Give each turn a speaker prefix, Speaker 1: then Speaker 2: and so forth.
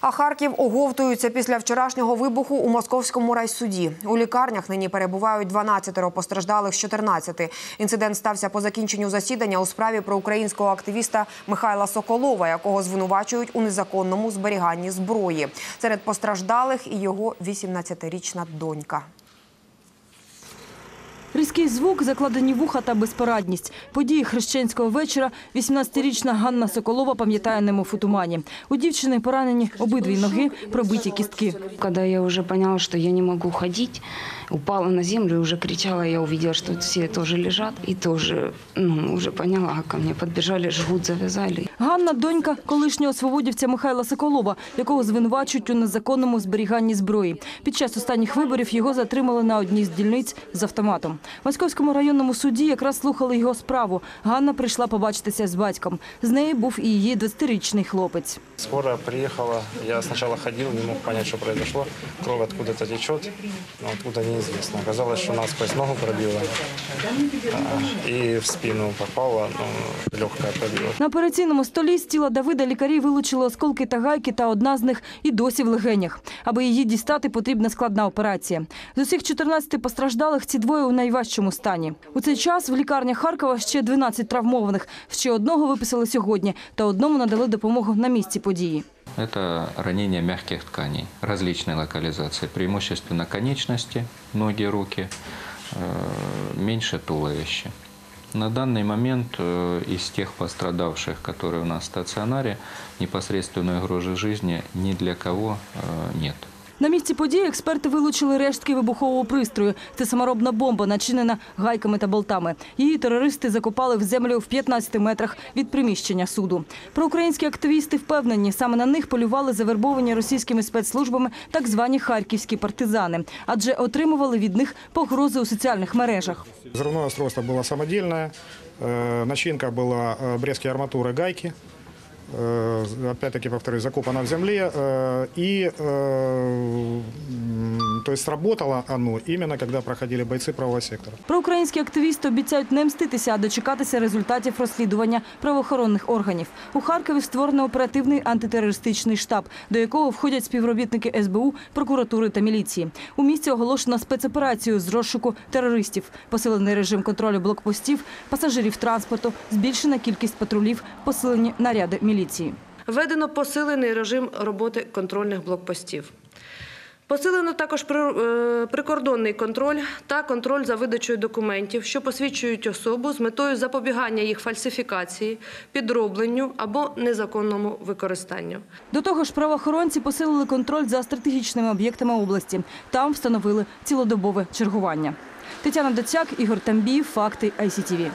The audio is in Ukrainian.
Speaker 1: А Харків оговтується після вчорашнього вибуху у московському райсуді. У лікарнях нині перебувають 12 постраждалих з 14. Інцидент стався по закінченню засідання у справі про українського активіста Михайла Соколова, якого звинувачують у незаконному зберіганні зброї. Серед постраждалих і його 18-річна донька.
Speaker 2: Різкий звук, закладені вуха та безпорадність. Події хрещенського вечора 18-річна Ганна Соколова пам'ятає немов у тумані. У дівчини поранені обидві ноги, пробиті кістки.
Speaker 3: Когда я уже поняла, что я не могу ходить, упала на землю и уже кричала, я увидела, что все тоже лежат. И тоже ну, уже поняла, ко мне подбежали, жгут завязали.
Speaker 2: Ганна – донька колишнього свободівця Михайла Соколова, якого звинувачують у незаконному зберіганні зброї. Під час останніх виборів його затримали на одній з дільниць з автоматом. Московському районному суді якраз слухали його справу. Ганна прийшла побачитися з батьком. З нею був і її 20-річний хлопець.
Speaker 4: Скорая приехала, я сначала ходил, не мог понять, что произошло. Кровь откуда-то течет, но откуда неизвестно. Оказалось, что насквозь ногу пробила а, и в спину попала, ну, легкая пробила.
Speaker 2: На операційному столі з тіла Давида лікарі вилучили осколки та гайки, та одна з них і досі в легенях. Аби її дістати, потрібна складна операція. З усіх 14 постраждалих ці двоє у найважчому стані. У цей час в лікарнях Харкова ще 12 травмованих. Ще одного виписали сьогодні, та одному надали допомогу на місці події.
Speaker 5: Это ранение мягких тканей различной локализации, преимущественно конечности, ноги, руки, э, меньше туловища. На данный момент э, из тех пострадавших, которые у нас в стационаре, непосредственной угрозы жизни ни для кого э, нет.
Speaker 2: На місці події експерти вилучили рештки вибухового пристрою. Це саморобна бомба, начинена гайками та болтами. Її терористи закопали в землю в 15 метрах від приміщення суду. Проукраїнські активісти впевнені, саме на них полювали завербовані російськими спецслужбами так звані харківські партизани, адже отримували від них погрози у соціальних мережах.
Speaker 6: Взрывное устройство было самодельное, э, начинка была э, брестские арматуры гайки, э, опять-таки, повторюсь, закопана в земле, и то есть сработало оно именно когда проходили бойцы правого сектора.
Speaker 2: Проукраїнські активісти обіцяють не мститися, а дочекатися результатів розслідування правоохоронних органів. У Харкові створено оперативний антитерористичний штаб, до якого входять співробітники СБУ, прокуратури та міліції. У місті оголошено спецоперацію з розшуку терористів, посилений режим контролю блокпостів, пасажирів транспорту, збільшена кількість патрулів, посилені наряди міліції.
Speaker 7: Введено посилений режим роботи контрольних блокпостів. Посилено також е, прикордонний контроль та контроль за видачею документів, що посвідчують особу з метою запобігання їх фальсифікації, підробленню або незаконному використанню.
Speaker 2: До того ж, правоохоронці посилили контроль за стратегічними об'єктами області. Там встановили цілодобове чергування. Тетяна Доцяк, Ігор Тамбіїв, Факти ICTV.